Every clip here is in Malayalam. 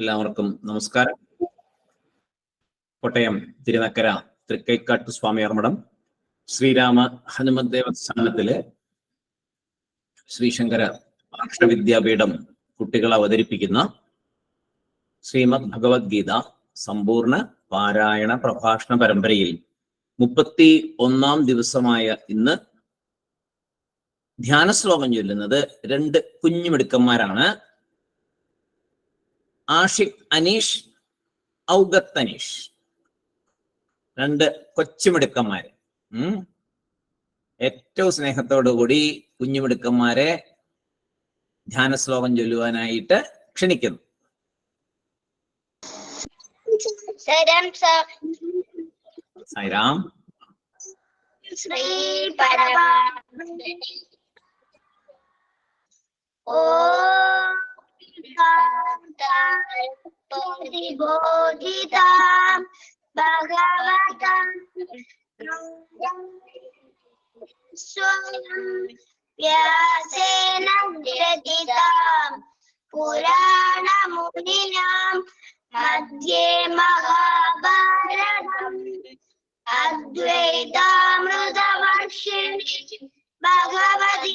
എല്ലാവർക്കും നമസ്കാരം. കോട്ടയം തിരുനക്കര തൃക്കൈക്കാട്ട് സ്വാമിയാർമഠം ശ്രീരാമ ഹനുമത് ദേവസ്ഥാനത്തിലെ ശ്രീശങ്കര ഭാഷവിദ്യാപീഠം കുട്ടികൾ അവതരിപ്പിക്കുന്ന ശ്രീമദ് ഭഗവത്ഗീത സമ്പൂർണ പാരായണ പ്രഭാഷണ പരമ്പരയിൽ മുപ്പത്തി ഒന്നാം ദിവസമായ ഇന്ന് ധ്യാന ശ്ലോകം ചൊല്ലുന്നത് രണ്ട് കുഞ്ഞുമിടുക്കന്മാരാണ്. ആഷിഖ് അനീഷ് ഔഗത്ത് അനീഷ്. രണ്ട് കൊച്ചുമിടുക്കന്മാര്. ഉം. ഏറ്റവും സ്നേഹത്തോടു കൂടി കുഞ്ഞുമിടുക്കന്മാരെ ധ്യാന ശ്ലോകം ചൊല്ലുവാനായിട്ട് ക്ഷണിക്കുന്നു. സായിരാം ശ്രീ परिबोधितां भगवतां स्वयं व्यासेन विरदितां पुराणमुनिनां मध्ये महाभारतम् अद्वैतामृतवर्षिणि भगवती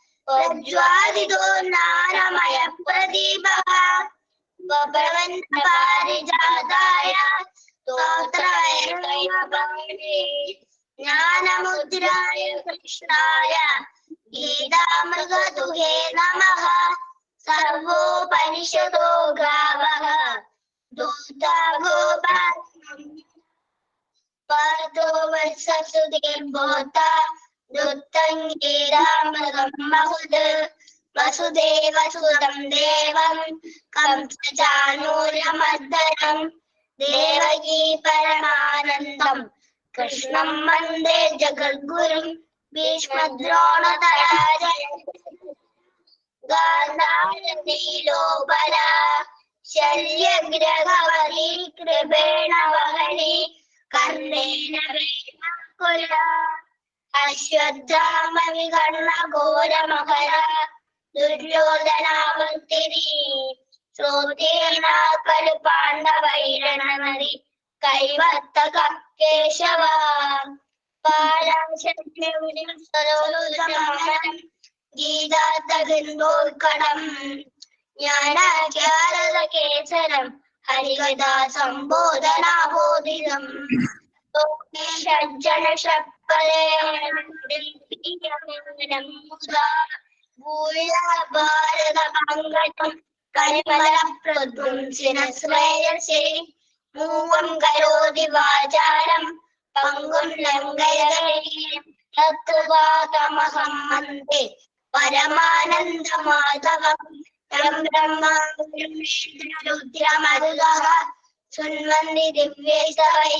प्रज्वालितो नारमय प्रदीपः भगवन्पारिजाताय स्तोत्राय भगवते ज्ञानमुद्राय कृष्णाय गीतामृगदुहे नमः सर्वोपनिषदो गावः दूता गोपालम् ദുത്തംഗീരാമൃതംബഹുദ് വസുദേവസുതം ദേവം. കംസചാനൂരമർദ്ദനം ദേവകീ പരമാനന്ദം. കൃഷ്ണം വന്ദേ ജഗദ്ഗുരും. ഭീഷ്മദ്രോണതരാജീലോപര ശല്യഗ്രഹവലി കൃപേണ വഹനി. കർണേന വേണ കുല അശ്വത്ഥാമവി കണ്ണ ഘോരമകര ദുര്യോധനാമത്തിരി ശ്രോതീർണാക്കലു പാണ്ഡവൈരണമതി. കൈവത്ത കേശവ പാരാശക്തിയുടെ കേസരം ഹരികഥാ സംബോധനാബോധിതം ഭാരത പങ്കജം കരിമല പ്രധ്വംസിനശ്രേയസേ മൂവം കരോതി വാചാരം പങ്കും ലംഘയതമഹം മന്ദേ പരമാനന്ദമാധവം യം ബ്രഹ്മരുദ്രമരുതഃ ശൃണ്വന്തി ദിവ്യൈസവൈ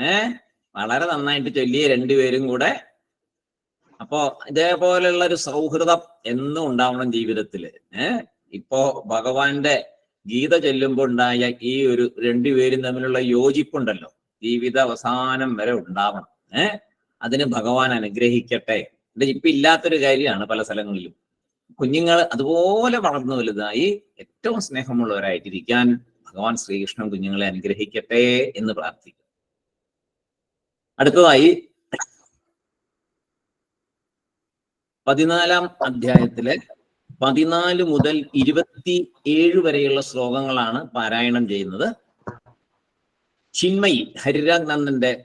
ഏ? വളരെ നന്നായിട്ട് ചൊല്ലി രണ്ടുപേരും കൂടെ. അപ്പോ ഇതേപോലെയുള്ള ഒരു സൗഹൃദം എന്നും ഉണ്ടാവണം ജീവിതത്തിൽ. ഏർ ഇപ്പോ ഭഗവാന്റെ ഗീത ചൊല്ലുമ്പോൾ ഉണ്ടായ ഈ ഒരു രണ്ടുപേരും തമ്മിലുള്ള യോജിപ്പുണ്ടല്ലോ. ജീവിത അവസാനം വരെ ഉണ്ടാവണം. ഏർ അതിന് ഭഗവാൻ അനുഗ്രഹിക്കട്ടെ. ഇപ്പൊ ഇല്ലാത്തൊരു കാര്യമാണ് പല സ്ഥലങ്ങളിലും. കുഞ്ഞുങ്ങൾ അതുപോലെ വളർന്നു വലുതായി ഏറ്റവും സ്നേഹമുള്ളവരായിട്ടിരിക്കാൻ ഭഗവാൻ ശ്രീകൃഷ്ണൻ കുഞ്ഞുങ്ങളെ അനുഗ്രഹിക്കട്ടെ എന്ന് പ്രാർത്ഥിക്കും അടുത്തതായി പതിനാലാം അധ്യായത്തിലെ പതിനാല് മുതൽ ഇരുപത്തി ഏഴ് വരെയുള്ള ശ്ലോകങ്ങളാണ് പാരായണം ചെയ്യുന്നത്. ചിന്മയി ഹരിരാഗ് നന്ദന്റെ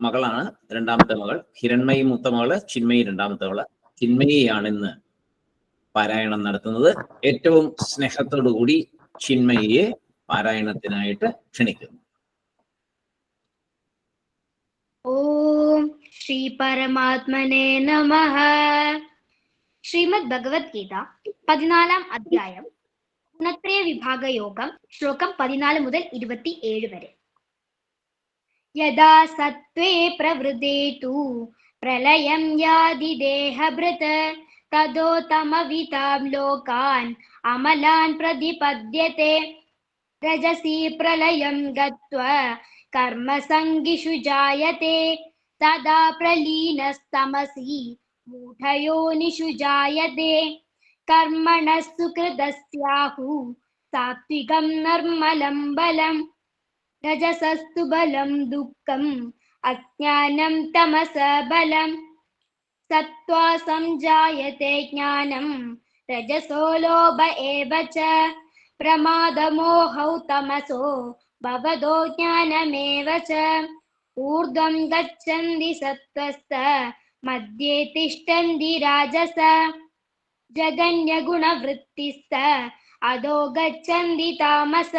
മകളാണ് രണ്ടാമത്തെ മകൾ. ഹിരൺമയി മൂത്ത മകൾ ചിന്മയി രണ്ടാമത്തെ മകൾ. ചിന്മയിയാണ് ഇന്ന് പാരായണം നടത്തുന്നത്. ഏറ്റവും സ്നേഹത്തോടുകൂടി ചിന്മയിയെ പാരായണത്തിനായിട്ട് ക്ഷണിക്കുന്നു. ഓം ശ്രീ പരമാത്മനെ നമഃ ശ്രീമദ് ഭഗവത്ഗീത പതിനാലാം അധ്യായം ഗുണത്രയ വിഭാഗ യോഗം ശ്ലോകം പതിനാല് മുതൽ ഇരുപത്തി ഏഴ് വരെ. യഥാ സത്വേ പ്രവൃതേ തു പ്രളയം യാതി ദേഹഭൃത് തദോത്തമവിതാം ലോകാൻ അമലാൻ പ്രതിപദ്യത്തെ രജസി പ്രളയം ഗത്വാ कर्मसङ्गिषु जायते तदा प्रलीनस्तमसि मूढयोनिषु जायते। कर्मणः सुकृतस्याहु सात्विकं निर्मलं बलम् रजसस्तु बलं दुःखम् अज्ञानं तमस बलम्। सत्त्वा सञ्जायते ज्ञानं रजसो लोभ एव च। प्रमादमोहौ तमसो भवदो ज्ञानमेव च। ऊर्ध्वं गच्छन्ति सत्त्वस्त मध्ये तिष्ठन्ति राजस। जगन्यगुणवृत्तिस्त अधो गच्छन्ति तामस।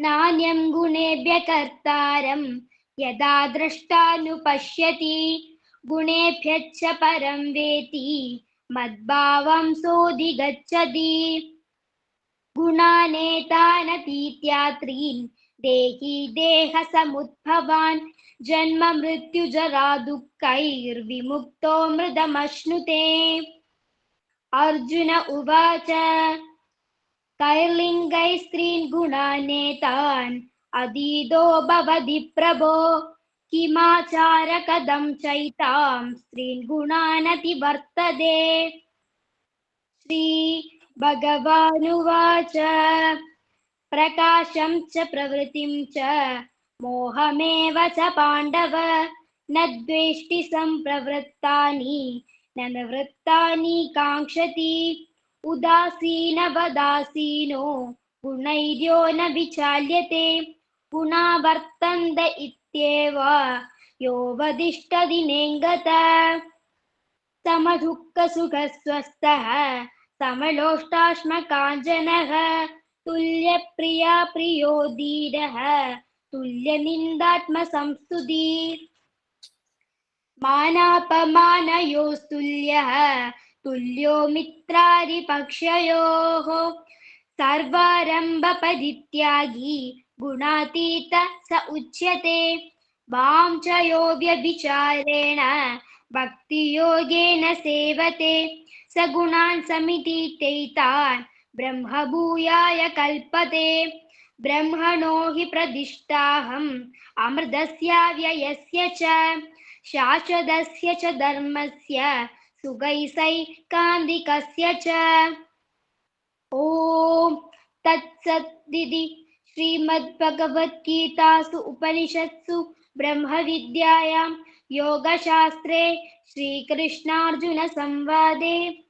नान्यं गुणेभ्य कर्तारं यदा द्रष्टानुपश्यति। गुणेभ्यश्च परं वेति मद्भावं सोऽधिगच्छति गुणानेतानतीत्यात्रीन् देहि देहसमुद्भवान्। जन्म मृत्युजरा दुःखैर्विमुक्तो मृदमश्नुते। अर्जुन उवाच कैर्लिङ्गैः स्त्रीन् गुणानेतान् अधीतो भवति प्रभो। किमाचारकदं चैतां स्त्रीन् गुणानतिवर्तते। श्री भगवानुवाच प्रकाशं च प्रवृत्तिं च, मोहमेव च पाण्डव। न द्वेष्टि सम्प्रवृत्तानि, न निवृत्तानि काङ्क्षति। उदासीनवदासीनो, गुणैर्यो न विचाल्यते। गुणा वर्तन्त इत्येव, यो वदिष्ठदिनेङ्गत समदुःखसुखस्वस्थः समलोष्टाश्मकाञ्चनः तुल्यप्रिया प्रियो धीरः तुल्यनिन्दात्मसंस्तुति। मानापमानयोस्तुल्यः। तुल्यो मित्रारिपक्षयोः सर्वारम्भपरित्यागी गुणातीत स उच्यते। वां च यो व्यभिचारेण भक्तियोगेन सेवते। स गुणान् समितीतैतान् ब्रह्मभूयाय कल्पते। ब्रह्मणो हि प्रतिष्ठाहम्, अमृतस्य व्ययस्य च, शाश्वतस्य च धर्मस्य, सुगैसैकान्तिकस्य च। ॐ तत्सदिति श्रीमद्भगवद्गीतासु उपनिषत्सु ब्रह्मविद्यायां योगशास्त्रे श्रीकृष्णार्जुनसंवादे।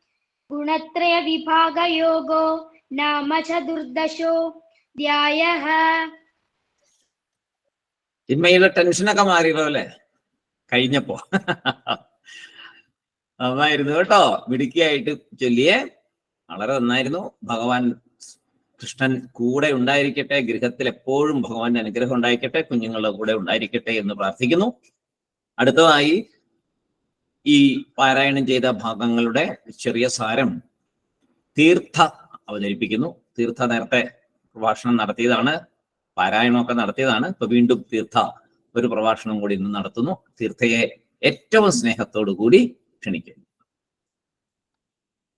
ഗുണത്രയ ഗുണത്രയവിഭാഗയോഗോ നാമ ചതുർദശോ ധ്യായ ചിന്മയിലെ ടെൻഷനൊക്കെ മാറിയല്ലോ അല്ലേ? കഴിഞ്ഞപ്പോ. നന്നായിരുന്നു കേട്ടോ. മിടുക്കിയായിട്ട് ചൊല്ലിയേ. വളരെ നന്നായിരുന്നു. ഭഗവാൻ കൃഷ്ണൻ കൂടെ ഉണ്ടായിരിക്കട്ടെ. ഗൃഹത്തിൽ എപ്പോഴും ഭഗവാന്റെ അനുഗ്രഹം ഉണ്ടായിരിക്കട്ടെ. കുഞ്ഞുങ്ങളുടെ കൂടെ ഉണ്ടായിരിക്കട്ടെ എന്ന് പ്രാർത്ഥിക്കുന്നു. അടുത്തതായി ഈ പാരായണം ചെയ്ത ഭാഗങ്ങളുടെ ചെറിയ സാരം തീർത്ഥ അവതരിപ്പിക്കുന്നു. തീർത്ഥ നേരത്തെ പ്രഭാഷണം നടത്തിയതാണ് പാരായണമൊക്കെ നടത്തിയതാണ്. ഇപ്പൊ വീണ്ടും തീർത്ഥ ഒരു പ്രഭാഷണം കൂടി ഇന്ന് നടത്തുന്നു. തീർത്ഥയെ ഏറ്റവും സ്നേഹത്തോടു കൂടി ക്ഷണിക്കുന്നു.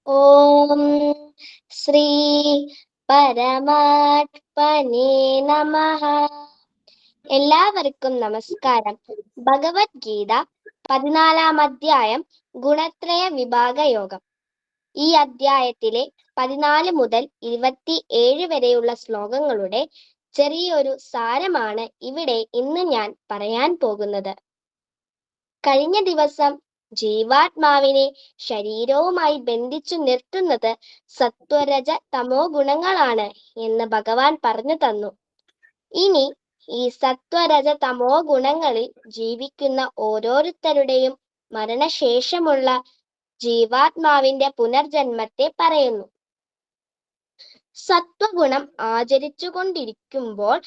ഓം ശ്രീ പരമാത്മനേ നമ. എല്ലാവർക്കും നമസ്കാരം. ഭഗവത്ഗീത പതിനാലാം അധ്യായം ഗുണത്രയ വിഭാഗ യോഗം. ഈ അധ്യായത്തിലെ പതിനാല് മുതൽ ഇരുപത്തി ഏഴ് വരെയുള്ള ശ്ലോകങ്ങളുടെ ചെറിയൊരു സാരമാണ് ഇവിടെ ഇന്ന് ഞാൻ പറയാൻ പോകുന്നത്. കഴിഞ്ഞ ദിവസം ജീവാത്മാവിനെ ശരീരവുമായി ബന്ധിച്ചു നിർത്തുന്നത് സത്വരജ തമോ ഗുണങ്ങളാണ് എന്ന് ഭഗവാൻ പറഞ്ഞു തന്നു. ഇനി ഈ സത്വരജ തമോ ഗുണങ്ങളിൽ ജീവിക്കുന്ന ഓരോരുത്തരുടെയും മരണശേഷമുള്ള ജീവാത്മാവിന്റെ പുനർജന്മത്തെ പറയുന്നു. സത്വഗുണം ആചരിച്ചു കൊണ്ടിരിക്കുമ്പോൾ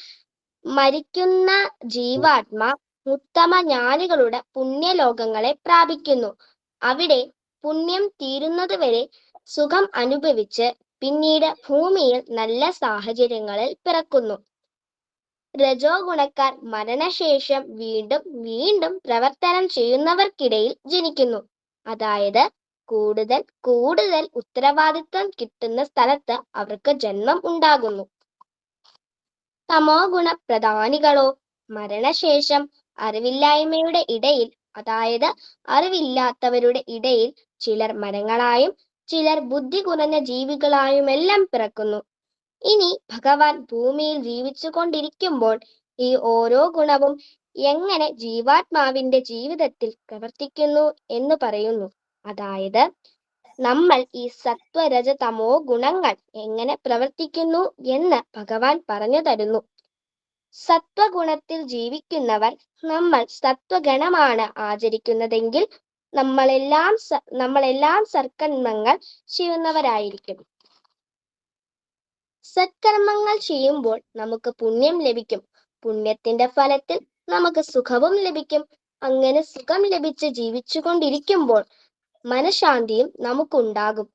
മരിക്കുന്ന ജീവാത്മാ ഉത്തമ ജ്ഞാനികളുടെ പുണ്യലോകങ്ങളെ പ്രാപിക്കുന്നു. അവിടെ പുണ്യം തീരുന്നതുവരെ സുഖം അനുഭവിച്ച് പിന്നീട് ഭൂമിയിൽ നല്ല സാഹചര്യങ്ങളിൽ പിറക്കുന്നു. രജോ ഗുണക്കാർ മരണശേഷം വീണ്ടും വീണ്ടും പ്രവർത്തനം ചെയ്യുന്നവർക്കിടയിൽ ജനിക്കുന്നു. അതായത് കൂടുതൽ കൂടുതൽ ഉത്തരവാദിത്വം കിട്ടുന്ന സ്ഥലത്ത് അവർക്ക് ജന്മം ഉണ്ടാകുന്നു. തമോ ഗുണ പ്രധാനികളോ മരണശേഷം അറിവില്ലായ്മയുടെ ഇടയിൽ അതായത് അറിവില്ലാത്തവരുടെ ഇടയിൽ ചിലർ മരങ്ങളായും ചിലർ ബുദ്ധി കുറഞ്ഞ ജീവികളായുമെല്ലാം പിറക്കുന്നു. ഇനി ഭഗവാൻ ഭൂമിയിൽ ജീവിച്ചു കൊണ്ടിരിക്കുമ്പോൾ ഈ ഓരോ ഗുണവും എങ്ങനെ ജീവാത്മാവിന്റെ ജീവിതത്തിൽ പ്രവർത്തിക്കുന്നു എന്ന് പറയുന്നു. അതായത് നമ്മൾ ഈ സത്വരജ തമോ ഗുണങ്ങൾ എങ്ങനെ പ്രവർത്തിക്കുന്നു എന്ന് ഭഗവാൻ പറഞ്ഞു തരുന്നു. സത്വഗുണത്തിൽ ജീവിക്കുന്നവർ നമ്മൾ സത്വഗണമാണ് ആചരിക്കുന്നതെങ്കിൽ നമ്മളെല്ലാം നമ്മളെല്ലാം സർക്കന്മങ്ങൾ ചെയ്യുന്നവരായിരിക്കും. സത്കർമ്മങ്ങൾ ചെയ്യുമ്പോൾ നമുക്ക് പുണ്യം ലഭിക്കും. പുണ്യത്തിന്റെ ഫലത്തിൽ നമുക്ക് സുഖവും ലഭിക്കും. അങ്ങനെ സുഖം ലഭിച്ച് ജീവിച്ചു കൊണ്ടിരിക്കുമ്പോൾ മനഃശാന്തിയും നമുക്കുണ്ടാകും.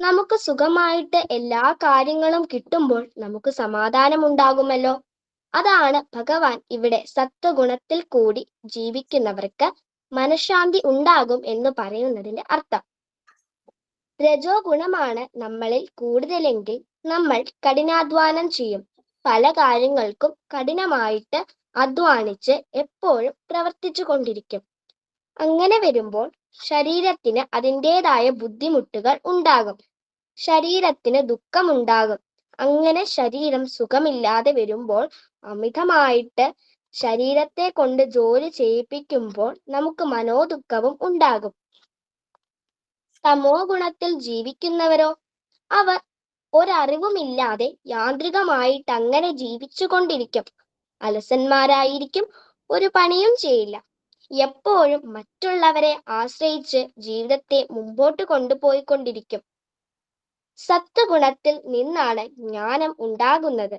നമുക്ക് സുഖമായിട്ട് എല്ലാ കാര്യങ്ങളും കിട്ടുമ്പോൾ നമുക്ക് സമാധാനം ഉണ്ടാകുമല്ലോ അതാണ് ഭഗവാൻ ഇവിടെ സത്വഗുണത്തിൽ കൂടി ജീവിക്കുന്നവർക്ക് മനഃശാന്തി ഉണ്ടാകും എന്ന് പറയുന്നതിന്റെ അർത്ഥം. രജോ ഗുണമാണ് നമ്മളിൽ കൂടുതലെങ്കിൽ നമ്മൾ കഠിനാധ്വാനം ചെയ്യും. പല കാര്യങ്ങൾക്കും കഠിനമായിട്ട് അധ്വാനിച്ച് എപ്പോഴും പ്രവർത്തിച്ചു കൊണ്ടിരിക്കും. അങ്ങനെ വരുമ്പോൾ ശരീരത്തിന് അതിന്റെതായ ബുദ്ധിമുട്ടുകൾ ഉണ്ടാകും. ശരീരത്തിന് ദുഃഖമുണ്ടാകും. അങ്ങനെ ശരീരം സുഖമില്ലാതെ വരുമ്പോൾ അമിതമായിട്ട് ശരീരത്തെ കൊണ്ട് ജോലി ചെയ്യിപ്പിക്കുമ്പോൾ നമുക്ക് മനോദുഃഖവും ഉണ്ടാകും. തമോ ഗുണത്തിൽ ജീവിക്കുന്നവരോ? അവർ ഒരറിവുമില്ലാതെ യാന്ത്രികമായിട്ട് അങ്ങനെ ജീവിച്ചു കൊണ്ടിരിക്കും അലസന്മാരായിരിക്കും ഒരു പണിയും ചെയ്യില്ല. എപ്പോഴും മറ്റുള്ളവരെ ആശ്രയിച്ച് ജീവിതത്തെ മുമ്പോട്ട് കൊണ്ടുപോയിക്കൊണ്ടിരിക്കും. സത്വഗുണത്തിൽ നിന്നാണ് ജ്ഞാനം ഉണ്ടാകുന്നത്.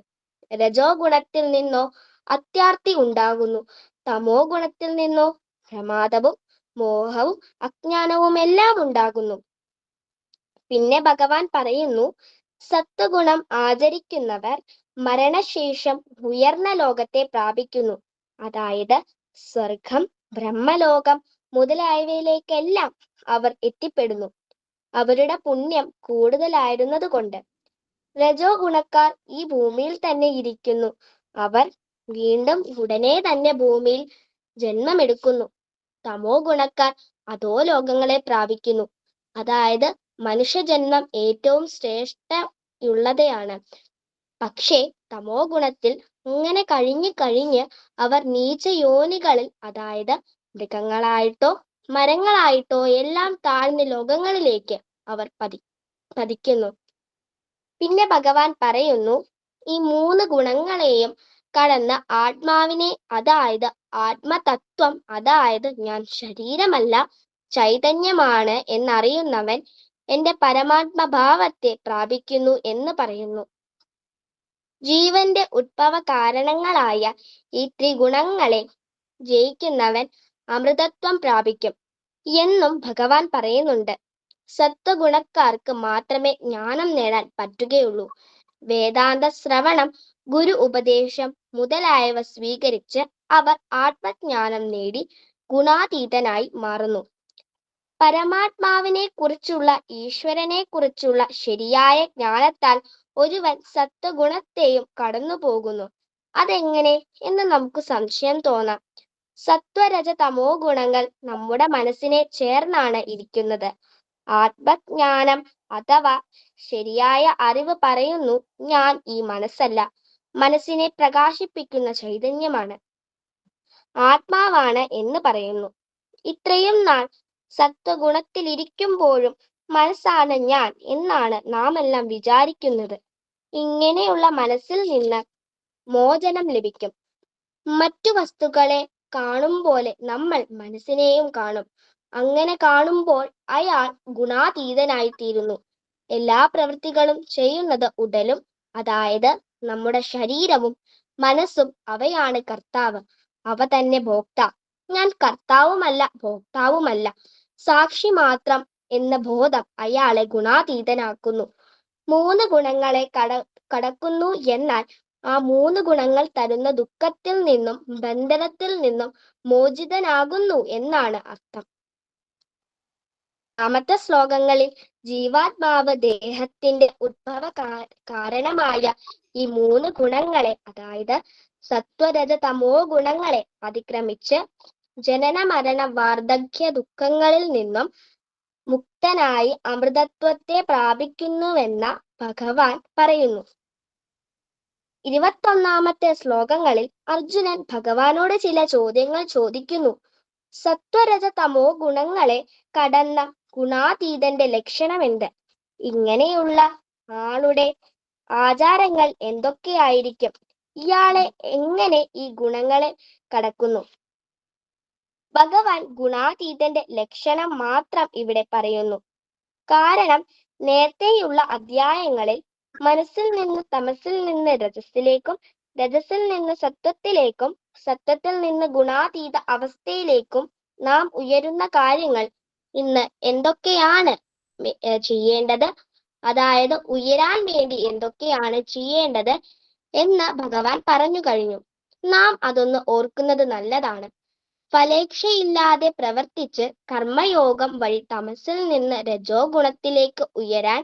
രജോ ഗുണത്തിൽ നിന്നോ അത്യാർത്തി ഉണ്ടാകുന്നു. തമോ ഗുണത്തിൽ നിന്നോ പ്രമാദവും മോഹവും അജ്ഞാനവും എല്ലാം ഉണ്ടാകുന്നു. പിന്നെ ഭഗവാൻ പറയുന്നു സത്വഗുണം ആചരിക്കുന്നവർ മരണശേഷം ഉയർന്ന ലോകത്തെ പ്രാപിക്കുന്നു. അതായത് സ്വർഗം ബ്രഹ്മലോകം മുതലായവയിലേക്കെല്ലാം അവർ എത്തിപ്പെടുന്നു. അവരുടെ പുണ്യം കൂടുതലായിരുന്നത് കൊണ്ട് രജോ ഗുണക്കാർ ഈ ഭൂമിയിൽ തന്നെ ഇരിക്കുന്നു. അവർ വീണ്ടും ഉടനെ തന്നെ ഭൂമിയിൽ ജന്മമെടുക്കുന്നു. തമോ ഗുണക്കാർ അതോ ലോകങ്ങളെ പ്രാപിക്കുന്നു. അതായത് മനുഷ്യജന്മം ഏറ്റവും ശ്രേഷ്ഠയുള്ളതയാണ് പക്ഷേ തമോ ഗുണത്തിൽ ഇങ്ങനെ കഴിഞ്ഞു കഴിഞ്ഞ് അവർ നീച്ച യോനികളിൽ അതായത് മൃഗങ്ങളായിട്ടോ മരങ്ങളായിട്ടോ എല്ലാം താഴ്ന്ന ലോകങ്ങളിലേക്ക് അവർ പതി പതിക്കുന്നു. പിന്നെ ഭഗവാൻ പറയുന്നു ഈ മൂന്ന് ഗുണങ്ങളെയും കടന്ന ആത്മാവിനെ അതായത് ആത്മതത്വം അതായത് ഞാൻ ശരീരമല്ല ചൈതന്യമാണ് എന്നറിയുന്നവൻ എന്റെ പരമാത്മഭാവത്തെ പ്രാപിക്കുന്നു എന്ന് പറയുന്നു. ജീവന്റെ ഉത്ഭവ കാരണങ്ങളായ ഈ ത്രിഗുണങ്ങളെ ജയിക്കുന്നവൻ അമൃതത്വം പ്രാപിക്കും എന്നും ഭഗവാൻ പറയുന്നുണ്ട്. സത്വഗുണക്കാർക്ക് മാത്രമേ ജ്ഞാനം നേടാൻ പറ്റുകയുള്ളൂ. വേദാന്ത ശ്രവണം ഗുരു ഉപദേശം മുതലായവ സ്വീകരിച്ച് അവർ ആത്മജ്ഞാനം നേടി ഗുണാതീതനായി മാറുന്നു. പരമാത്മാവിനെ കുറിച്ചുള്ള ഈശ്വരനെ കുറിച്ചുള്ള ശരിയായ ജ്ഞാനത്താൽ ഒരുവൻ സത്വഗുണത്തെയും കടന്നു പോകുന്നു അതെങ്ങനെ എന്ന് നമുക്ക് സംശയം തോന്നാം. സത്വരജ തമോ ഗുണങ്ങൾ നമ്മുടെ മനസ്സിനെ ചേർന്നാണ് ഇരിക്കുന്നത്. ആത്മജ്ഞാനം അഥവാ ശരിയായ അറിവ് പറയുന്നു ഞാൻ ഈ മനസ്സല്ല. മനസ്സിനെ പ്രകാശിപ്പിക്കുന്ന ചൈതന്യമാണ്. ആത്മാവാണ് എന്ന് പറയുന്നു. ഇത്രയും നാൾ സത്വഗുണത്തിലിരിക്കുമ്പോഴും മനസ്സാണ് ഞാൻ എന്നാണ് നാം എല്ലാം വിചാരിക്കുന്നത്. ഇങ്ങനെയുള്ള മനസ്സിൽ നിന്ന് മോചനം ലഭിക്കും. മറ്റു വസ്തുക്കളെ കാണും പോലെ നമ്മൾ മനസ്സിനെയും കാണും. അങ്ങനെ കാണുമ്പോൾ അയാൾ ഗുണാതീതനായിത്തീരുന്നു. എല്ലാ പ്രവൃത്തികളും ചെയ്യുന്നത് ഉടലും അതായത് നമ്മുടെ ശരീരവും മനസ്സും അവയാണ് കർത്താവ്. അവ തന്നെ ഭോക്ത. ഞാൻ കർത്താവുമല്ല ഭോക്താവുമല്ല. സാക്ഷി മാത്രം എന്ന ബോധം അയാളെ ഗുണാതീതനാക്കുന്നു. മൂന്ന് ഗുണങ്ങളെ കട കടക്കുന്നു എന്നാൽ ആ മൂന്ന് ഗുണങ്ങൾ തരുന്ന ദുഃഖത്തിൽ നിന്നും ബന്ധനത്തിൽ നിന്നും മോചിതനാകുന്നു എന്നാണ് അർത്ഥം. അമത്ത ശ്ലോകങ്ങളിൽ ജീവാത്മാവ് ദേഹത്തിന്റെ ഉദ്ഭവ കാരണമായ ഈ മൂന്ന് ഗുണങ്ങളെ അതായത് സത്വരജ തമോ ഗുണങ്ങളെ അതിക്രമിച്ച് ജനന മരണ വാർദ്ധക്യ ദുഃഖങ്ങളിൽ നിന്നും മുക്തനായി അമൃതത്വത്തെ പ്രാപിക്കുന്നുവെന്ന ഭഗവാൻ പറയുന്നു. ഇരുപത്തൊന്നാമത്തെ ശ്ലോകങ്ങളിൽ അർജുനൻ ഭഗവാനോട് ചില ചോദ്യങ്ങൾ ചോദിക്കുന്നു. സത്വരജ തമോ ഗുണങ്ങളെ കടന്ന ഗുണാതീതന്റെ ലക്ഷണമെന്ത്? ഇങ്ങനെയുള്ള ആളുടെ ആചാരങ്ങൾ എന്തൊക്കെയായിരിക്കും? ഇയാളെ എങ്ങനെ ഈ ഗുണങ്ങളെ കടക്കുന്നു? ഭഗവാൻ ഗുണാതീതന്റെ ലക്ഷണം മാത്രം ഇവിടെ പറയുന്നു. കാരണം നേരത്തെയുള്ള അധ്യായങ്ങളിൽ മനസ്സിൽ നിന്ന് തമസിൽ നിന്ന് രജസിലേക്കും രജസിൽ നിന്ന് സത്വത്തിലേക്കും സത്വത്തിൽ നിന്ന് ഗുണാതീത അവസ്ഥയിലേക്കും നാം ഉയരുന്ന കാര്യങ്ങൾ ഇന്ന് എന്തൊക്കെയാണ് ചെയ്യേണ്ടത്? അതായത് ഉയരാൻ വേണ്ടി എന്തൊക്കെയാണ് ചെയ്യേണ്ടത് എന്ന് ഭഗവാൻ പറഞ്ഞു കഴിഞ്ഞു. നാം അതൊന്ന് ഓർക്കുന്നത് നല്ലതാണ്. ഫലേക്ഷയില്ലാതെ പ്രവർത്തിച്ച് കർമ്മയോഗം വഴി തമസിൽ നിന്ന് രജോ ഗുണത്തിലേക്ക് ഉയരാൻ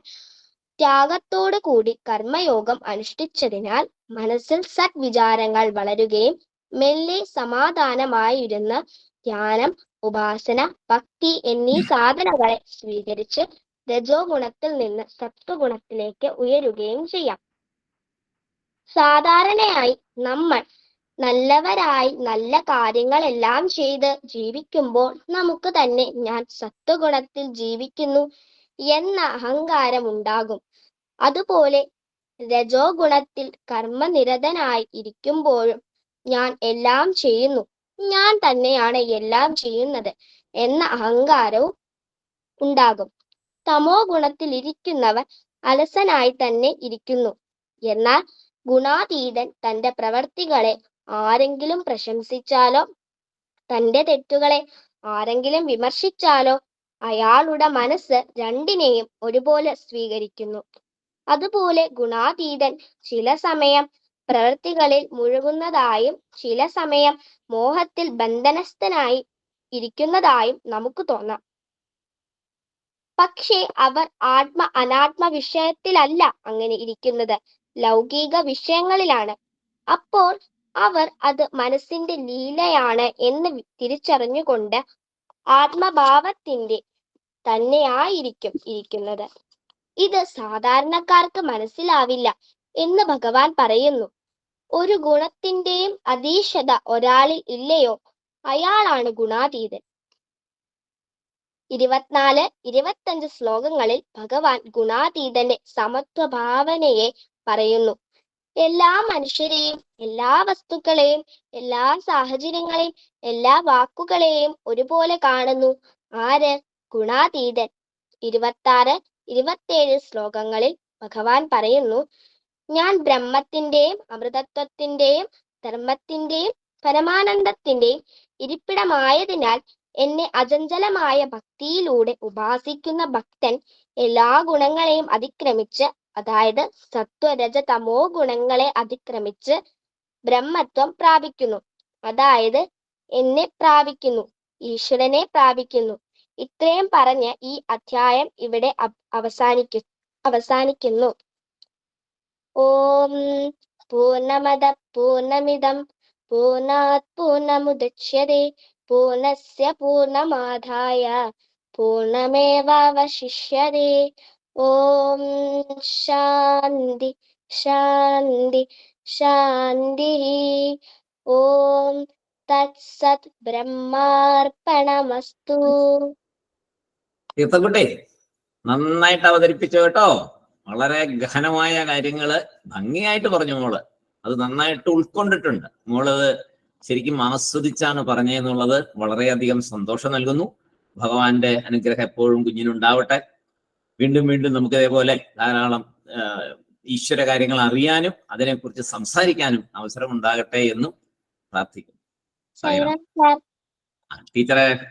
ത്യാഗത്തോടു കൂടി കർമ്മയോഗം അനുഷ്ഠിച്ചതിനാൽ മനസ്സിൽ സത് വിചാരങ്ങൾ വളരുകയും മെല്ലെ സമാധാനമായിരുന്ന് ധ്യാനം ഉപാസന ഭക്തി എന്നീ സാധനങ്ങളെ സ്വീകരിച്ച് രജോ ഗുണത്തിൽ നിന്ന് സത്വഗുണത്തിലേക്ക് ഉയരുകയും ചെയ്യാം. സാധാരണയായി നമ്മൾ നല്ലവരായി നല്ല കാര്യങ്ങളെല്ലാം ചെയ്ത് ജീവിക്കുമ്പോൾ നമുക്ക് തന്നെ ഞാൻ സത്വഗുണത്തിൽ ജീവിക്കുന്നു എന്ന അഹങ്കാരം ഉണ്ടാകും അതുപോലെ രജോ ഗുണത്തിൽ കർമ്മനിരതനായി ഇരിക്കുമ്പോഴും ഞാൻ എല്ലാം ചെയ്യുന്നു. ഞാൻ തന്നെയാണ് എല്ലാം ചെയ്യുന്നത് എന്ന അഹങ്കാരവും ഉണ്ടാകും. തമോ ഗുണത്തിൽ ഇരിക്കുന്നവൻ അലസനായി തന്നെ ഇരിക്കുന്നു. എന്നാൽ ഗുണാതീതൻ തന്റെ പ്രവർത്തികളെ ആരെങ്കിലും പ്രശംസിച്ചാലോ തന്റെ തെറ്റുകളെ ആരെങ്കിലും വിമർശിച്ചാലോ അയാളുടെ മനസ്സ് രണ്ടിനെയും ഒരുപോലെ സ്വീകരിക്കുന്നു. അതുപോലെ ഗുണാതീതൻ ചില സമയം പ്രവൃത്തികളിൽ മുഴുകുന്നതായും ചില സമയം മോഹത്തിൽ ബന്ധനസ്ഥനായി ഇരിക്കുന്നതായും നമുക്ക് തോന്നാം. പക്ഷേ അവർ ആത്മ അനാത്മ വിഷയത്തിലല്ല അങ്ങനെ ഇരിക്കുന്നത്. ലൗകിക വിഷയങ്ങളിലാണ്. അപ്പോൾ അവർ അത് മനസ്സിന്റെ ലീലയാണ് എന്ന് തിരിച്ചറിഞ്ഞുകൊണ്ട് ആത്മഭാവത്തിന്റെ തന്നെയായിരിക്കും ഇരിക്കുന്നത്. ഇത് സാധാരണക്കാർക്ക് മനസ്സിലാവില്ല എന്ന് ഭഗവാൻ പറയുന്നു. ഒരു ഗുണത്തിന്റെയും അതീശത ഒരാളിൽ ഇല്ലയോ? അയാളാണ് ഗുണാതീതൻ. ഇരുപത്തിനാല് ഇരുപത്തഞ്ച് ശ്ലോകങ്ങളിൽ ഭഗവാൻ ഗുണാതീതന്റെ സമത്വ ഭാവനയെ പറയുന്നു. എല്ലാ മനുഷ്യരെയും എല്ലാ വസ്തുക്കളെയും എല്ലാ സാഹചര്യങ്ങളെയും എല്ലാ വാക്കുകളെയും ഒരുപോലെ കാണുന്നു. ആര്? ഗുണാതീതൻ. ഇരുപത്താറ് ഇരുപത്തേഴ് ശ്ലോകങ്ങളിൽ ഭഗവാൻ പറയുന്നു ഞാൻ ബ്രഹ്മത്തിന്റെയും അമൃതത്വത്തിന്റെയും ധർമ്മത്തിന്റെയും പരമാനന്ദത്തിന്റെയും ഇരിപ്പിടമായതിനാൽ എന്നെ അചഞ്ചലമായ ഭക്തിയിലൂടെ ഉപാസിക്കുന്ന ഭക്തൻ എല്ലാ ഗുണങ്ങളെയും അതിക്രമിച്ച് അതായത് സത്വരജ തമോ ഗുണങ്ങളെ അതിക്രമിച്ച് ബ്രഹ്മത്വം പ്രാപിക്കുന്നു. അതായത് എന്നെ പ്രാപിക്കുന്നു ഈശ്വരനെ പ്രാപിക്കുന്നു. ഇത്രയും പറഞ്ഞ് ഈ അധ്യായം ഇവിടെ അവ- അവസാനിക്കു അവസാനിക്കുന്നു. ഓം പൂർണമത പൂർണമിതം പൂർണാത് പൂർണമുദക്ഷ്യതെ പൂർണസ്യ പൂർണമാധായ പൂർണമേവാവശിഷ്യത്തെ ഓം ശാന്തി ശാന്തി ശാന്തി. ഓം തത്സത് ബ്രഹ്മാർപ്പണമസ്തു. തീർത്ഥക്കുട്ടി നന്നായിട്ട് അവതരിപ്പിച്ചു കേട്ടോ. വളരെ ഗഹനമായ കാര്യങ്ങൾ ഭംഗിയായിട്ട് പറഞ്ഞു മോൾ. അത് നന്നായിട്ട് ഉൾക്കൊണ്ടിട്ടുണ്ട്. മോളത് ശരിക്കും ആസ്വദിച്ചാണ് പറഞ്ഞതെന്നുള്ളത് വളരെയധികം സന്തോഷം നൽകുന്നു. ഭഗവാന്റെ അനുഗ്രഹം എപ്പോഴും കുഞ്ഞിനുണ്ടാവട്ടെ. വീണ്ടും വീണ്ടും നമുക്ക് ഇതേപോലെ ധാരാളം ഈശ്വര കാര്യങ്ങൾ അറിയാനും അതിനെക്കുറിച്ച് സംസാരിക്കാനും അവസരം ഉണ്ടാകട്ടെ എന്നും പ്രാർത്ഥിക്കുന്നു. ടീച്ചറെ.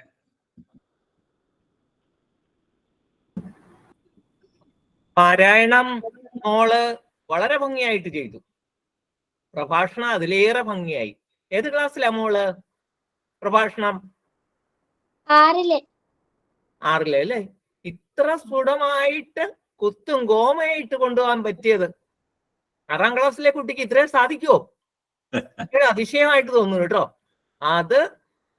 പാരായണം മോൾ വളരെ ഭംഗിയായിട്ട് ചെയ്തു. പ്രഭാഷണം അതിലേറെ ഭംഗിയായി. ഏത് ക്ലാസ്സിലാ മോൾ? പ്രഭാഷണം? ആറിൽ. ആറിൽ ഇത്ര സ്ഫുടമായിട്ട് കുത്തും ഗോമയായിട്ട് കൊണ്ടുപോകാൻ പറ്റിയത്? ആറാം ക്ലാസ്സിലെ കുട്ടിക്ക് ഇത്രയും സാധിക്കുമോ അതിശയമായിട്ട് തോന്നുന്നു കേട്ടോ. അത്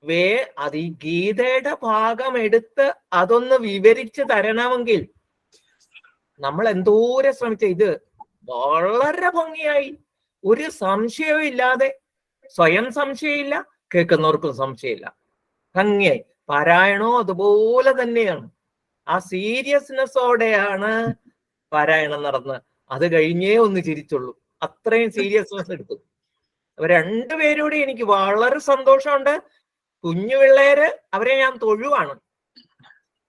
വേ അത് ഈ ഗീതയുടെ ഭാഗം എടുത്ത് അതൊന്ന് വിവരിച്ച് തരണമെങ്കിൽ നമ്മൾ എന്തോരം ശ്രമിച്ച ഇത് വളരെ ഭംഗിയായി. ഒരു സംശയവും ഇല്ലാതെ സ്വയം സംശയമില്ല കേൾക്കുന്നവർക്കും സംശയമില്ല. ഭംഗിയായി. പാരായണോ അതുപോലെ തന്നെയാണ്. ആ സീരിയസ്നെസ്സോടെയാണ് പാരായണം നടന്ന് അത് കഴിഞ്ഞേ ഒന്ന് ചിരിച്ചുള്ളൂ. അത്രയും സീരിയസ്നെസ് എടുത്തു. രണ്ടുപേരോട് എനിക്ക് വളരെ സന്തോഷമുണ്ട്. കുഞ്ഞു പിള്ളേര് അവരെ ഞാൻ തൊഴുവാണ്.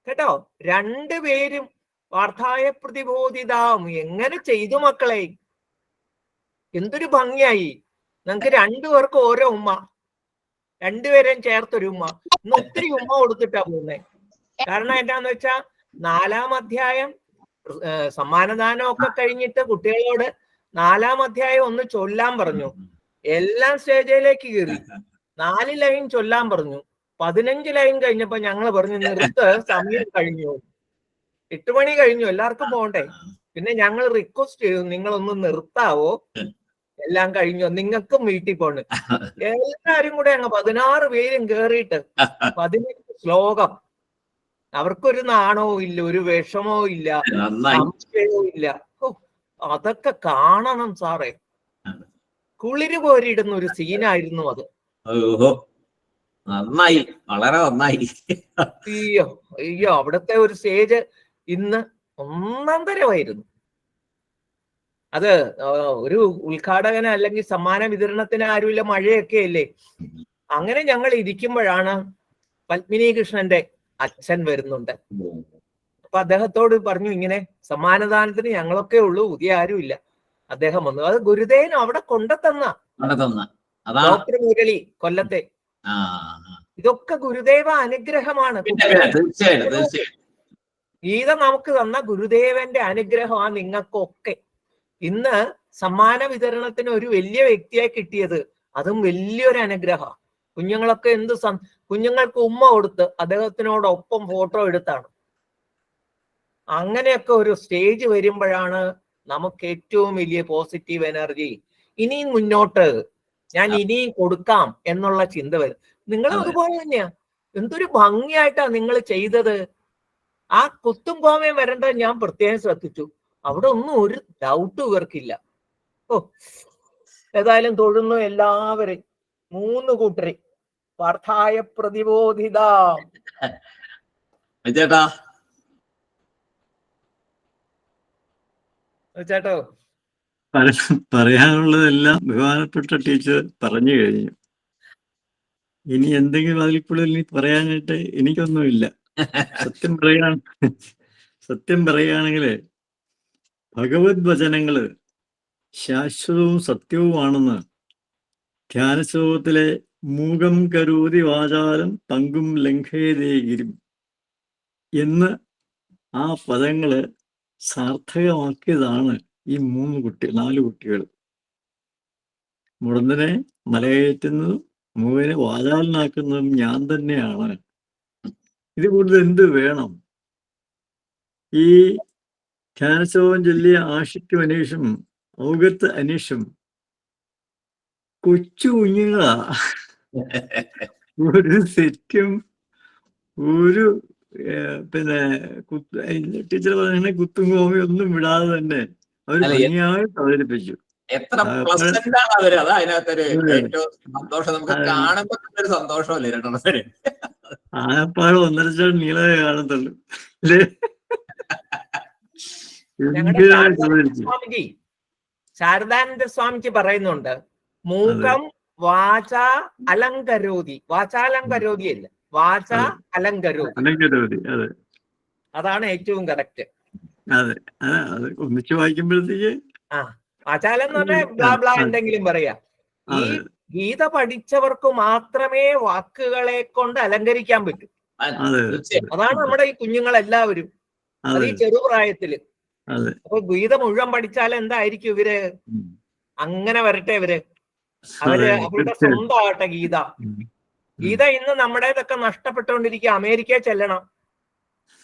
കേട്ടോ? രണ്ടുപേരും വാർത്തായ പ്രതിബോധിതാം എങ്ങനെ ചെയ്തു മക്കളെ? എന്തൊരു ഭംഗിയായി. നിങ്ങൾക്ക് രണ്ടുപേർക്കും ഓരോ ഉമ്മ. രണ്ടുപേരെയും ചേർത്തൊരു ഉമ്മ. ഇന്ന് ഒത്തിരി ഉമ്മ കൊടുത്തിട്ടാ പോകുന്നേ. കാരണം എന്താന്ന് വെച്ചാ നാലാം അധ്യായം സമ്മാനദാനം ഒക്കെ കഴിഞ്ഞിട്ട് കുട്ടികളോട് നാലാം അധ്യായം ഒന്ന് ചൊല്ലാൻ പറഞ്ഞു. എല്ലാം സ്റ്റേജിലേക്ക് കയറി. നാല് ലൈൻ ചൊല്ലാൻ പറഞ്ഞു. പതിനഞ്ച് ലൈൻ കഴിഞ്ഞപ്പോ ഞങ്ങൾ പറഞ്ഞു നിർത്ത് സമയം കഴിഞ്ഞു. എട്ട് മണി കഴിഞ്ഞു എല്ലാവർക്കും പോകണ്ടേ? പിന്നെ ഞങ്ങൾ റിക്വസ്റ്റ് ചെയ്തു നിങ്ങളൊന്ന് നിർത്താവോ? എല്ലാം കഴിഞ്ഞു? നിങ്ങൾക്കും വീട്ടിൽ പോണ് എല്ലാരും കൂടെ അങ്ങ് പതിനാറ് പേരും കേറിയിട്ട് പതിനഞ്ച് ശ്ലോകം. അവർക്കൊരു നാണോ ഇല്ല ഒരു വിഷമോ ഇല്ല സംശയവും ഇല്ല. ഓ, അതൊക്കെ കാണണം സാറേ. കുളിര് പോരിടുന്ന ഒരു സീനായിരുന്നു അത്. നന്നായി വളരെ നന്നായി. അയ്യോ അയ്യോ അവിടുത്തെ ഒരു സ്റ്റേജ് ഇന്ന് ഒന്നാം തരമായിരുന്നു അത് ഒരു ഉദ്ഘാടകന് അല്ലെങ്കിൽ സമ്മാന വിതരണത്തിന് ആരുമില്ല മഴയൊക്കെ അല്ലേ? അങ്ങനെ ഞങ്ങൾ ഇരിക്കുമ്പോഴാണ് പത്മിനി കൃഷ്ണന്റെ അച്ഛൻ വരുന്നുണ്ട്. അപ്പൊ അദ്ദേഹത്തോട് പറഞ്ഞു ഇങ്ങനെ സമ്മാനദാനത്തിന് ഞങ്ങളൊക്കെ ഉള്ളൂ പുതിയ ആരും ഇല്ല. അദ്ദേഹം വന്നു. അത് ഗുരുദേവൻ അവിടെ കൊണ്ടത്തന്ന ഡോക്ടർ മുരളി കൊല്ലത്തെ. ഇതൊക്കെ ഗുരുദേവ അനുഗ്രഹമാണ്. ഗീത നമുക്ക് തന്ന ഗുരുദേവന്റെ അനുഗ്രഹമാണ് നിങ്ങൾക്കൊക്കെ. ഇന്ന് സമ്മാന വിതരണത്തിന് ഒരു വലിയ വ്യക്തിയായി കിട്ടിയത് അതും വലിയൊരു അനുഗ്രഹം കുഞ്ഞുങ്ങളൊക്കെ എന്ത് സം- കുഞ്ഞുങ്ങൾക്ക് ഉമ്മ കൊടുത്ത് അദ്ദേഹത്തിനോടൊപ്പം ഫോട്ടോ എടുത്താണ്. അങ്ങനെയൊക്കെ ഒരു സ്റ്റേജ് വരുമ്പോഴാണ് നമുക്ക് ഏറ്റവും വലിയ പോസിറ്റീവ് എനർജി ഇനിയും മുന്നോട്ട് ഞാൻ ഇനിയും കൊടുക്കാം എന്നുള്ള ചിന്ത വരും. നിങ്ങൾ അതെ. അതുപോലെ തന്നെയാ. എന്തൊരു ഭംഗിയായിട്ടാ നിങ്ങൾ ചെയ്തത്. ആ കുത്തും കോമയും വരേണ്ടത് ഞാൻ പ്രത്യേകം ശ്രദ്ധിച്ചു. അവിടെ ഒന്നും ഒരു ഡൗട്ട് ഇവർക്കില്ല. ഓ ഏതായാലും തൊഴുന്നു എല്ലാവരെയും. മൂന്ന് കൂട്ടരെ. പാർത്ഥായ പ്രതിബോധിത. ചേട്ടാ. ചേട്ടോ. പറ- പറയാനുള്ളതെല്ലാം ബഹുമാനപ്പെട്ട ടീച്ചർ പറഞ്ഞു കഴിഞ്ഞു. ഇനി എന്തെങ്കിലും അതിൽ കൂടുതൽ ഇനി പറയാനായിട്ട് എനിക്കൊന്നുമില്ല. സത്യം പറയാണ് സത്യം പറയുകയാണെങ്കിൽ ഭഗവത് വചനങ്ങൾ ശാശ്വതവും സത്യവുമാണെന്ന് ധ്യാനശ്ലോകത്തിലെ മൂകം കരൂതി വാചാലം തങ്കും ലംഘേതേഗിരും എന്ന് ആ പദങ്ങൾ സാർത്ഥകമാക്കിയതാണ് ഈ മൂന്ന് കുട്ടി നാല് കുട്ടികൾ മുടന്തനെ മലകയറ്റുന്നതും മൂവിനെ വാചാലനാക്കുന്നതും ഞാൻ തന്നെയാണ്. ഇത് കൂടുതൽ എന്ത് വേണം? ഈ ധ്യാനശോഭം ചൊല്ലിയ ആഷിക്കും അനീഷും ഔഗത്ത് അനീഷും കൊച്ചു കുഞ്ഞുങ്ങളാ. ഒരു സെറ്റും ഒരു പിന്നെ ടീച്ചർ പറഞ്ഞ കുത്തും കോമയും ഒന്നും വിടാതെ തന്നെ അവർ ഭംഗിയായി അവതരിപ്പിച്ചു. എത്ര പ്ലസന്റ് ആണ് അവർ. അതാ അതിനകത്തൊരു ഏറ്റവും സന്തോഷം. നമുക്ക്. കാണുമ്പോ ഒരു സന്തോഷമല്ലേ രണ്ടെണ്ണത്തിന് ആനപ്പാട് ഒന്നരച്ചാൽ നീളമേ കാണത്തുള്ളൂ. അല്ലേ? ശാരദാനന്ദ സ്വാമിക്ക് പറയുന്നുണ്ട് മൂകം വാച അലങ്കരോതി. വാചാലങ്കരോതി അല്ല വാച. അലങ്കരോതി. അതാണ് ഏറ്റവും കറക്റ്റ് അതെ ആ, ഒന്നിച്ച് വായിക്കുമ്പോഴത്തേക്ക് വാചാലം എന്ന് പറഞ്ഞാൽ ബ്ലാ ബ്ലാ എന്തെങ്കിലും പറയാ. ഈ ഗീത പഠിച്ചവർക്ക് മാത്രമേ വാക്കുകളെ കൊണ്ട് അലങ്കരിക്കാൻ പറ്റൂ. അതെ അതാണ് നമ്മുടെ ഈ കുഞ്ഞുങ്ങളെല്ലാവരും. അത് ഈ ചെറുപ്രായത്തിൽ അതെ. അപ്പൊ ഗീത മുഴുവൻ പഠിച്ചാൽ എന്തായിരിക്കും ഇവർ? അങ്ങനെ വരട്ടെ ഇവർ. അവർ അവരുടെ സ്വന്തമാകട്ടെ ഗീത. ഗീത ഇന്ന് നമ്മുടേതൊക്കെ നഷ്ടപ്പെട്ടുകൊണ്ടിരിക്കുക അമേരിക്കയിൽ ചെല്ലണം.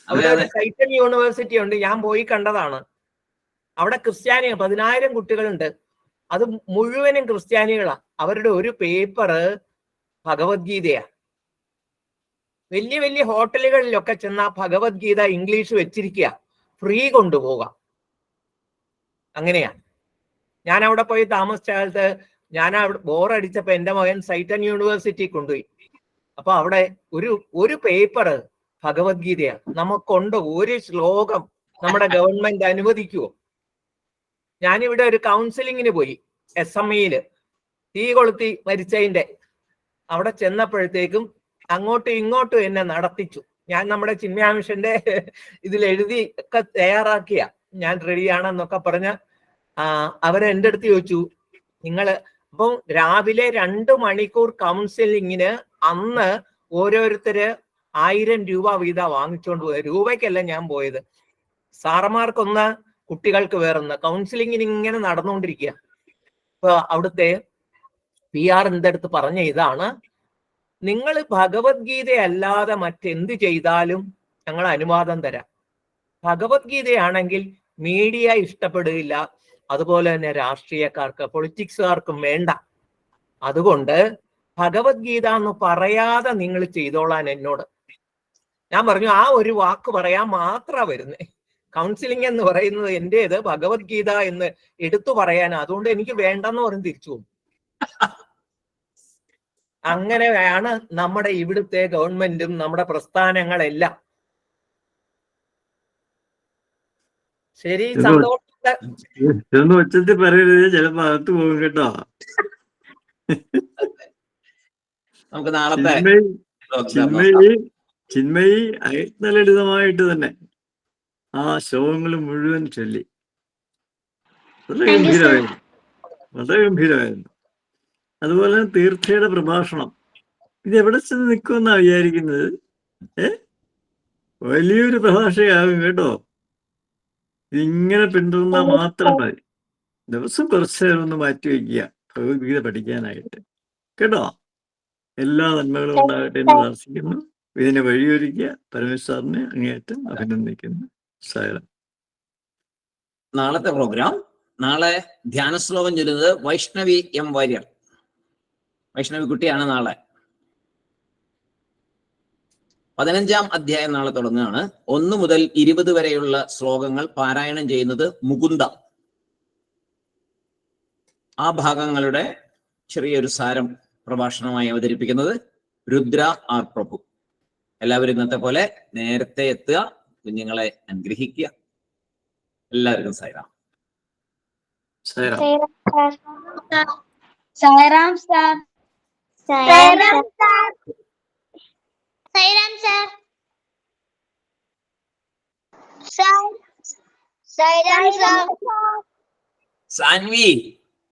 അവിടെ സൈറ്റൻ യൂണിവേഴ്സിറ്റി ഉണ്ട്. ഞാൻ പോയി കണ്ടതാണ്. അവിടെ ക്രിസ്ത്യാനികൾ പതിനായിരം കുട്ടികളുണ്ട്. അത് മുഴുവനും ക്രിസ്ത്യാനികളാ. അവരുടെ ഒരു പേപ്പർ ഭഗവത്ഗീതയാ. വലിയ വലിയ ഹോട്ടലുകളിലൊക്കെ ചെന്ന ഭഗവത്ഗീത ഇംഗ്ലീഷ് വെച്ചിരിക്കുക. ഫ്രീ കൊണ്ടുപോകാം അങ്ങനെയാ. ഞാൻ അവിടെ പോയി താമസിച്ച കാലത്ത് ഞാൻ അവിടെ ബോറടിച്ചപ്പോ എന്റെ മകൻ സൈറ്റൺ യൂണിവേഴ്സിറ്റി കൊണ്ടുപോയി. അപ്പൊ അവിടെ ഒരു ഒരു പേപ്പർ ഭഗവത്ഗീതയാണ്. നമുക്കൊണ്ട് ഒരു ശ്ലോകം നമ്മുടെ ഗവൺമെന്റ് അനുവദിക്കുവോ? ഞാനിവിടെ ഒരു കൗൺസിലിങ്ങിന് പോയി എസ് എം ഇയിൽ തീ കൊളുത്തി മരിച്ചതിന്റെ അവിടെ ചെന്നപ്പോഴത്തേക്കും അങ്ങോട്ടും ഇങ്ങോട്ടും എന്നെ നടത്തിച്ചു. ഞാൻ നമ്മുടെ ചിന്മയാമിഷന്റെ ഇതിൽ എഴുതി ഒക്കെ തയ്യാറാക്കിയ. ഞാൻ റെഡിയാണെന്നൊക്കെ പറഞ്ഞ അവരെ എന്റെ അടുത്ത് ചോദിച്ചു നിങ്ങൾ അപ്പം രാവിലെ രണ്ട് മണിക്കൂർ കൗൺസിലിങ്ങിന് അന്ന് ഓരോരുത്തര് ആയിരം രൂപ വീത വാങ്ങിച്ചുകൊണ്ട് പോയത് രൂപയ്ക്കല്ല ഞാൻ പോയത്. സാറന്മാർക്കൊന്ന് കുട്ടികൾക്ക് വേറൊന്ന്. കൗൺസിലിങ്ങിന് ഇങ്ങനെ നടന്നുകൊണ്ടിരിക്കുക ഇപ്പൊ അവിടുത്തെ പി ആർ എന്റെ അടുത്ത് പറഞ്ഞ ഇതാണ്. നിങ്ങൾ ഭഗവത്ഗീത അല്ലാതെ മറ്റെന്ത് ചെയ്താലും ഞങ്ങൾ അനുവാദം തരാം. ഭഗവത്ഗീതയാണെങ്കിൽ മീഡിയ ഇഷ്ടപ്പെടുകയില്ല. അതുപോലെ തന്നെ രാഷ്ട്രീയക്കാർക്ക് പൊളിറ്റിക്സുകാർക്കും വേണ്ട. അതുകൊണ്ട് ഭഗവത്ഗീത എന്ന് പറയാതെ നിങ്ങൾ ചെയ്തോളാൻ എന്നോട്. ഞാൻ പറഞ്ഞു ആ ഒരു വാക്ക് പറയാൻ മാത്രമാണ് വരുന്നേ. കൗൺസിലിംഗ് എന്ന് പറയുന്നത് എന്റെത് ഭഗവത്ഗീത എന്ന് എടുത്തു പറയാൻ. അതുകൊണ്ട് എനിക്ക് വേണ്ടെന്ന് പറഞ്ഞ് തിരിച്ചു പോകും. അങ്ങനെയാണ് നമ്മുടെ ഇവിടുത്തെ ഗവൺമെന്റും നമ്മുടെ പ്രസ്ഥാനങ്ങളെല്ലാം. ശരി സന്തോഷ. ഇതൊന്നും ഒച്ചത്തിൽ പറയരുത്. ചിലപ്പോ അകത്ത് പോകും കേട്ടോ. നമുക്ക് നാളത്തെ ചിന്മയി. ചിന്മയി തന്നെ ആ ശോകങ്ങൾ മുഴുവൻ ചൊല്ലി. വളരെ. ഗംഭീരമായിരുന്നു. വളരെ ഗംഭീരമായിരുന്നു. അതുപോലെ തന്നെ തീർത്ഥയുടെ പ്രഭാഷണം. ഇത് എവിടെ ചെന്ന് നിൽക്കുമെന്നാണ് വിചാരിക്കുന്നത്? ഏ? വലിയൊരു പ്രഭാഷകയാകും കേട്ടോ. ഇതിങ്ങനെ പിന്തുടർന്നാൽ മാത്രം മതി. ദിവസം കുറച്ച് നേരം ഒന്ന് മാറ്റി വയ്ക്കുക. ഭഗവത്ഗീത പഠിക്കാനായിട്ട്. കേട്ടോ? എല്ലാ നന്മകളും ഉണ്ടാകട്ടെ എന്ന് പ്രാർത്ഥിക്കുന്നു. ഇതിനെ വഴിയൊരുക്കിയ പരമേശ്വരനെ അങ്ങേയറ്റം അഭിനന്ദിക്കുന്നു. സാരം. നാളത്തെ പ്രോഗ്രാം നാളെ ധ്യാന ശ്ലോകം ചൊല്ലുന്നത് വൈഷ്ണവി എം വാര്യർ. വൈഷ്ണവി കുട്ടിയാണ് നാളെ. പതിനഞ്ചാം അധ്യായം നാളെ തുടങ്ങുകയാണ്. ഒന്ന് മുതൽ ഇരുപത് വരെയുള്ള ശ്ലോകങ്ങൾ പാരായണം ചെയ്യുന്നത് മുകുന്ദ. ആ ഭാഗങ്ങളുടെ ചെറിയൊരു സാരം പ്രഭാഷണമായി അവതരിപ്പിക്കുന്നത് രുദ്ര ആർ പ്രഭു. എല്ലാവരും ഇന്നത്തെ പോലെ നേരത്തെ എത്തുക കുഞ്ഞുങ്ങളെ അനുഗ്രഹിക്കുക. എല്ലാവർക്കും Sairam xylem Sairam sir. Sairam sir. Sairam sir sir Sairam sir Sanvi